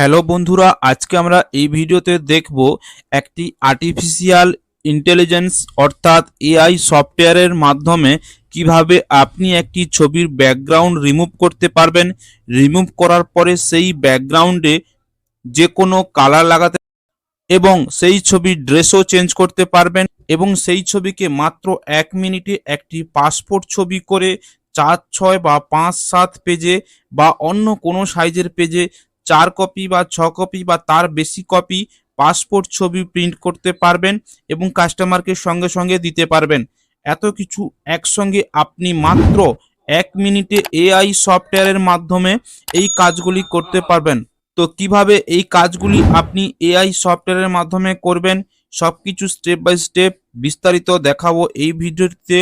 Hello বন্ধুরা, আজকে আমরা এই ভিডিওতে দেখব একটি আর্টিফিশিয়াল ইন্টেলিজেন্স অর্থাৎ এআই সফটওয়্যারের মাধ্যমে কীভাবে আপনি একটি ছবির ব্যাকগ্রাউন্ড রিমুভ করতে পারবেন। রিমুভ করার পরে সেই ব্যাকগ্রাউন্ডে যে কোনো কালার লাগাতে এবং সেই ছবির ড্রেসও চেঞ্জ করতে পারবেন এবং সেই ছবিকে মাত্র এক মিনিটে একটি পাসপোর্ট ছবি করে চার, ছয় বা পাঁচ, সাত পেজে বা অন্য কোনো সাইজের পেজে চার কপি বা ছ কপি বা তার বেশি কপি পাসপোর্ট ছবি প্রিন্ট করতে পারবেন এবং কাস্টমারকে সঙ্গে সঙ্গে দিতে পারবেন। এত কিছু একসঙ্গে আপনি মাত্র এক মিনিটে এআই সফটওয়্যারের মাধ্যমে এই কাজগুলি করতে পারবেন। তো কীভাবে এই কাজগুলি আপনি এআই সফটওয়্যারের মাধ্যমে করবেন সব কিছু স্টেপ বাই স্টেপ বিস্তারিত দেখাবো এই ভিডিওতে।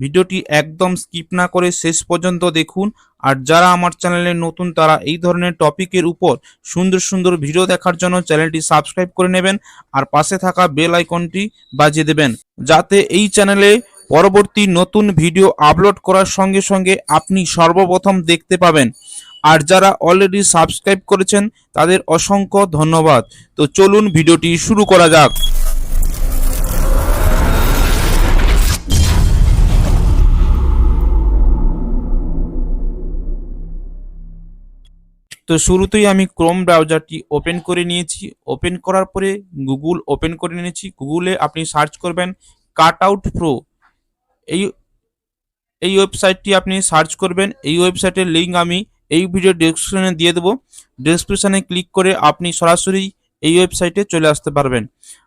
ভিডিওটি একদম স্কিপ না করে শেষ পর্যন্ত দেখুন। আর যারা আমার চ্যানেলে নতুন, তারা এই ধরনের টপিকের উপর সুন্দর সুন্দর ভিডিও দেখার জন্য চ্যানেলটি সাবস্ক্রাইব করে নেবেন আর পাশে থাকা বেল আইকনটি বাজিয়ে দেবেন। যাতে এই চ্যানেলে পরবর্তী নতুন ভিডিও আপলোড করার সঙ্গে সঙ্গে আপনি সর্বপ্রথম দেখতে পাবেন। আর যারা অলরেডি সাবস্ক্রাইব করেছেন, তাদের অসংখ্য ধন্যবাদ। তো চলুন ভিডিওটি শুরু করা যাক। তো শুরুতেই আমি ক্রোম ব্রাউজারটি ওপেন করে নিয়েছি। ওপেন করার পরে গুগল ওপেন করে নিয়েছি। গুগলে আপনি সার্চ করবেন কাট আউট প্রো এই এই ওয়েবসাইটটি আপনি সার্চ করবেন। এই ওয়েবসাইটের লিঙ্ক আমি এই ভিডিও ডেসক্রিপশনে দিয়ে দেবো। ডেসক্রিপশনে ক্লিক করে আপনি সরাসরি এই ওয়েবসাইটে চলে আসতে পারবেন।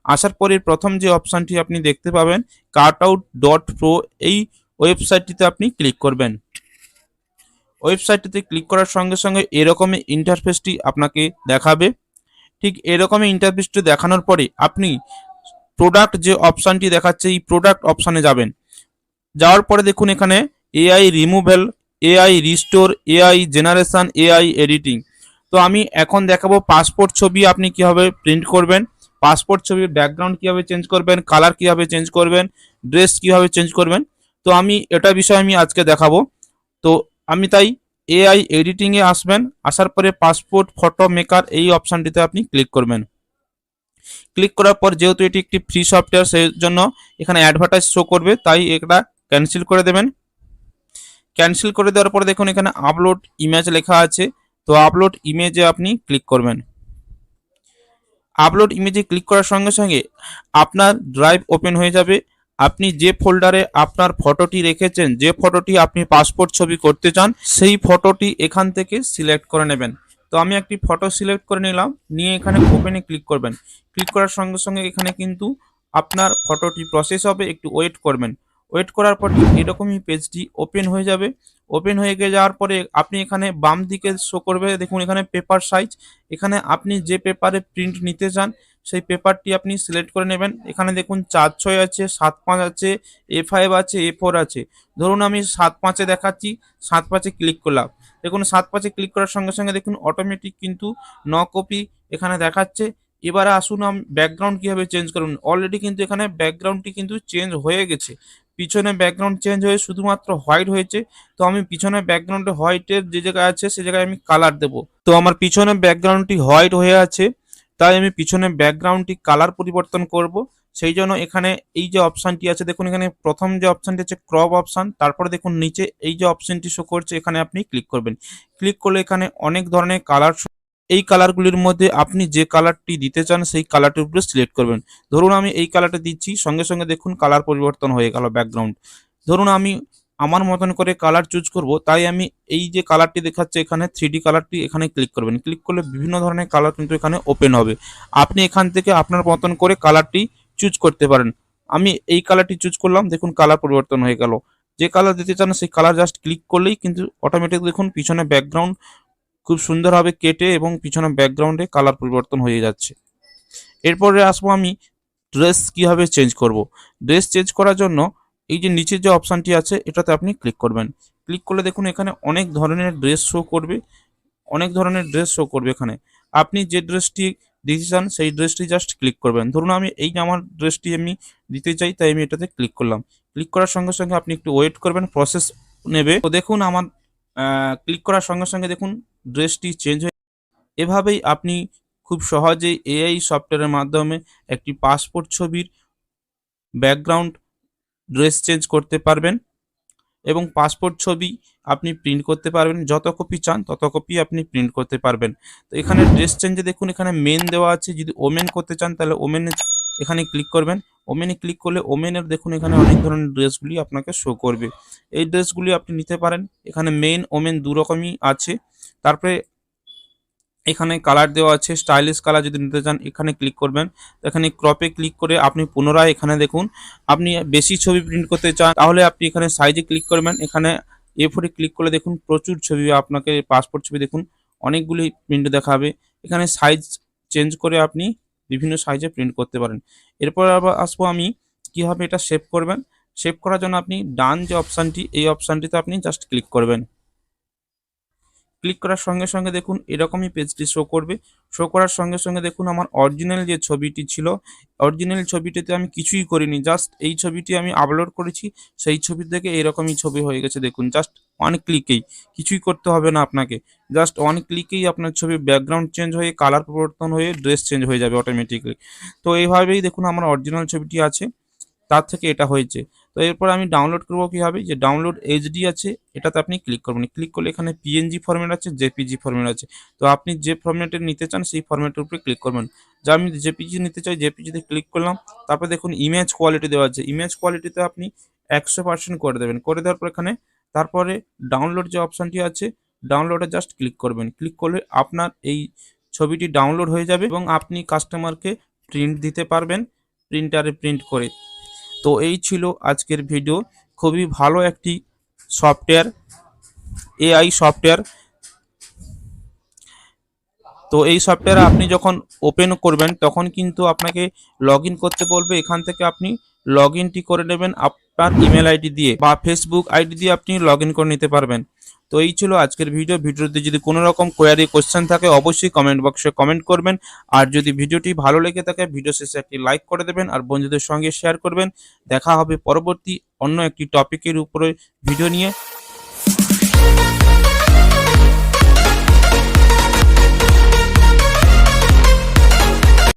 আসার পরে প্রথম যে অপশানটি আপনি দেখতে পাবেন কাট আউট ডট প্রো এই ওয়েবসাইটটিতে আপনি ক্লিক করবেন। ওয়েবসাইটটিতে ক্লিক করার সঙ্গে সঙ্গে এরকমই ইন্টারফেসটি আপনাকে দেখাবে। ঠিক এরকমই ইন্টারফেসটি দেখানোর পরে আপনি প্রোডাক্ট যে অপশানটি দেখাচ্ছে, এই প্রোডাক্ট অপশানে যাবেন। যাওয়ার পরে দেখুন এখানে AI removal AI restore AI generation AI editing তো আমি এখন দেখাবো পাসপোর্ট ছবি আপনি কীভাবে প্রিন্ট করবেন পাসপোর্ট ছবির ব্যাকগ্রাউন্ড কীভাবে চেঞ্জ করবেন কালার কীভাবে চেঞ্জ করবেন ড্রেস কীভাবে চেঞ্জ করবেন। তো আমি এটা বিষয়ে আমি আজকে দেখাবো। তো আমি তাই এআই এডিটিংয়ে আসবেন, আসার পরে পাসপোর্ট ফটো মেকার এই অপশানটিতে আপনি ক্লিক করবেন। ক্লিক করার পর যেহেতু এটি একটি ফ্রি সফটওয়্যার সেই জন্য এখানে অ্যাডভার্টাইজ শো করবে, তাই এটা ক্যান্সেল করে দেবেন। ক্যান্সেল করে দেওয়ার পরে দেখুন এখানে আপলোড ইমেজ লেখা আছে, তো আপলোড ইমেজে আপনি ক্লিক করবেন। আপলোড ইমেজে ক্লিক করার সঙ্গে সঙ্গে আপনার ড্রাইভ ওপেন হয়ে যাবে আপনি যে ফোল্ডারে আপনার ফটোটি রেখেছেন, যে ফটোটি আপনি পাসপোর্ট ছবি করতে চান, সেই ফটোটি এখান থেকে সিলেক্ট করে নেবেন। তো আমি একটি ফটো সিলেক্ট করে নিলাম, নিয়ে এখানে ওপেনে ক্লিক করবেন। ক্লিক করার সঙ্গে সঙ্গে এখানে কিন্তু আপনার ফটোটি প্রসেস হবে, একটু ওয়েট করবেন। ওয়েট করার পর এরকমই পেজটি ওপেন হয়ে যাবে। ওপেন হয়ে গিয়ে যাওয়ার পরে আপনি এখানে বাম দিকে শো করবে, দেখুন এখানে পেপার সাইজ এখানে আপনি যে পেপারে প্রিন্ট নিতে চান সেই পেপারটি আপনি সিলেক্ট করে নেবেন। এখানে দেখুন চার ছয় আছে, সাত পাঁচ আছে, এ ফাইভ আছে, এ ফোর আছে। ধরুন আমি সাত পাঁচে দেখাচ্ছি, সাত পাঁচে ক্লিক করলাম। দেখুন সাত পাঁচে ক্লিক করার সঙ্গে সঙ্গে দেখুন অটোমেটিক কিন্তু ন কপি এখানে দেখাচ্ছে। এবারে আসুন আমি ব্যাকগ্রাউন্ড কীভাবে চেঞ্জ করুন। অলরেডি কিন্তু এখানে ব্যাকগ্রাউন্ডটি কিন্তু চেঞ্জ হয়ে গেছে। পিছনে ব্যাকগ্রাউন্ড চেঞ্জ হয়ে শুধুমাত্র হোয়াইট হয়েছে। তো আমি পিছনে ব্যাকগ্রাউন্ডে হোয়াইটের যে জায়গায় আছে, সে জায়গায় আমি কালার দেবো। তো আমার পিছনে ব্যাকগ্রাউন্ডটি হোয়াইট হয়ে আছে। তাই আমি পিছনে ব্যাকগ্রাউন্ডটি কালার পরিবর্তন করব। সেই জন্য এখানে এই যে অপশানটি আছে, দেখুন এখানে প্রথম যে অপশানটি আছে ক্রপ অপশান তারপরে দেখুন নিচে এই যে অপশানটি শো করছে, এখানে আপনি ক্লিক করবেন। ক্লিক করলে এখানে অনেক ধরনের কালার এই কালারগুলির মধ্যে আপনি যে কালারটি দিতে চান, সেই কালারটির উপরে সিলেক্ট করবেন। ধরুন আমি এই কালারটা দিচ্ছি, সঙ্গে সঙ্গে দেখুন কালার পরিবর্তন হয়ে গেল ব্যাকগ্রাউন্ড ধরুন আমি আমার মতন করে কালার চুজ করব, তাই আমি এই যে কালারটি দেখাচ্ছে এখানে থ্রি কালারটি এখানে ক্লিক করবেন। ক্লিক করলে বিভিন্ন ধরনের কালার কিন্তু এখানে ওপেন হবে। আপনি এখান থেকে আপনার মতন করে কালারটি চুজ করতে পারেন। আমি এই কালারটি চুজ করলাম, দেখুন কালার পরিবর্তন হয়ে গেল। যে কালার দিতে চান, সেই কালার জাস্ট ক্লিক করলেই কিন্তু অটোমেটিক দেখুন পিছনে ব্যাকগ্রাউন্ড খুব সুন্দরভাবে কেটে এবং পিছনে ব্যাকগ্রাউন্ডে কালার পরিবর্তন হয়ে যাচ্ছে। এরপরে আসব আমি ড্রেস কীভাবে চেঞ্জ করব। ড্রেস চেঞ্জ করার জন্য এই যে নিচের যে অপশানটি আছে, এটাতে আপনি ক্লিক করবেন। ক্লিক করলে দেখুন এখানে অনেক ধরনের ড্রেস শো করবে। অনেক ধরনের ড্রেস শো করবে এখানে। আপনি যে ড্রেসটি দিতে চান, সেই ড্রেসটি জাস্ট ক্লিক করবেন। ধরুন আমি এই আমার ড্রেসটি আমি দিতে চাই, তাই আমি এটাতে ক্লিক করলাম। ক্লিক করার সঙ্গে সঙ্গে আপনি একটু ওয়েট করবেন প্রসেস নেবে। তো দেখুন আমার ক্লিক করার সঙ্গে সঙ্গে দেখুন ড্রেসটি চেঞ্জ হয়ে এভাবেই আপনি খুব সহজেই এআই সফটওয়্যারের মাধ্যমে একটি পাসপোর্ট ছবির ব্যাকগ্রাউন্ড ড্রেস চেঞ্জ করতে পারবেন এবং পাসপোর্ট ছবি আপনি প্রিন্ট করতে পারবেন। যত কপি চান, তত কপি আপনি প্রিন্ট করতে পারবেন। তো এখানে ড্রেস চেঞ্জে দেখুন, এখানে মেন দেওয়া আছে। যদি ওমেন করতে চান, তাহলে ওমেন এখানে ক্লিক করবেন। ওমেনে ক্লিক করলে ওমেনের দেখুন, এখানে অনেক ধরনের ড্রেসগুলি আপনাকে শো করবে। এই ড্রেসগুলি আপনি নিতে পারেন। এখানে মেন ওমেন দু রকমই আছে। তারপরে এখানে কালার দেওয়া আছে স্টাইলিশ কালার যদি নিতে চান, এখানে ক্লিক করবেন। এখানে ক্রপে ক্লিক করে আপনি পুনরায় এখানে দেখুন, আপনি বেশি ছবি প্রিন্ট করতে চান, তাহলে আপনি এখানে সাইজে ক্লিক করবেন। এখানে এ ফোরে ক্লিক করলে দেখুন, প্রচুর ছবি, আপনাকে পাসপোর্ট ছবি দেখুন, অনেকগুলি প্রিন্ট দেখাবে। এখানে সাইজ চেঞ্জ করে আপনি বিভিন্ন সাইজে প্রিন্ট করতে পারেন। এরপর আবার আসব আমি, কীভাবে এটা সেভ করবেন? সেভ করার জন্য আপনি ডান যে অপশানটি এই অপশানটিতে আপনি জাস্ট ক্লিক করবেন। ক্লিক করার সঙ্গে সঙ্গে দেখুন এরকমই পেজটি শো করবে। শো করার সঙ্গে সঙ্গে দেখুন আমার অরিজিনাল যে ছবিটি ছিল অরিজিনাল ছবিটিতে আমি কিছুই করিনি জাস্ট এই ছবিটি আমি আপলোড করেছি, সেই ছবি থেকে এরকমই ছবি হয়ে গেছে, দেখুন জাস্ট ওয়ান ক্লিকেই কিছুই করতে হবে না আপনাকে। জাস্ট ওয়ান ক্লিকেই আপনার ছবির ব্যাকগ্রাউন্ড চেঞ্জ হয়ে কালার পরিবর্তন হয়ে ড্রেস চেঞ্জ হয়ে যাবে অটোমেটিকলি তো এইভাবেই দেখুন আমার অরিজিনাল ছবিটি আছে। তার থেকে এটা হয়েছে। তো এরপর আমি ডাউনলোড করব কীভাবে? যে ডাউনলোড এইচডি আছে, এটাতে আপনি ক্লিক করবেন। ক্লিক করলে এখানে পিএনজি ফরম্যাট আছে জেপিজি ফরম্যাট আছে। তো আপনি যে ফরম্যাটে নিতে চান, সেই ফরম্যাটের উপরে ক্লিক করবেন। যা আমি জেপিজি নিতে চাই জেপিজিতে ক্লিক করলাম, তারপর দেখুন ইমেজ কোয়ালিটি দেওয়া আছে। ইমেজ কোয়ালিটিতে আপনি একশো পার্সেন্ট করে দেবেন। করে দেওয়ার পর এখানে তারপরে ডাউনলোড যে অপশানটি আছে ডাউনলোডে জাস্ট ক্লিক করবেন। ক্লিক করলে আপনার এই ছবিটি ডাউনলোড হয়ে যাবে এবং আপনি কাস্টমারকে প্রিন্ট দিতে পারবেন প্রিন্টারে প্রিন্ট করে। তো এই ছিল আজকের ভিডিও খুবই ভালো একটি সফটওয়্যার এআই সফটওয়্যার তো এই সফটওয়্যার আপনি যখন ওপেন করবেন, তখন কিন্তু আপনাকে লগ করতে বলবে। এখান থেকে আপনি লগ করে নেবেন আপনার ইমেল আইডি দিয়ে বা ফেসবুক আইডি দিয়ে আপনি লগ করে নিতে পারবেন। তো এই ছিল আজকের ভিডিও ভিডিওতে যদি কোনো রকম কোয়ারি কোশ্চেন থাকে, অবশ্যই কমেন্ট বক্সে কমেন্ট করবেন। আর যদি ভিডিওটি ভালো লেগে থাকে ভিডিও শেষে একটি লাইক করে দেবেন আর বন্ধুদের সঙ্গে শেয়ার করবেন। দেখা হবে পরবর্তী অন্য একটি টপিকের উপরে ভিডিও নিয়ে।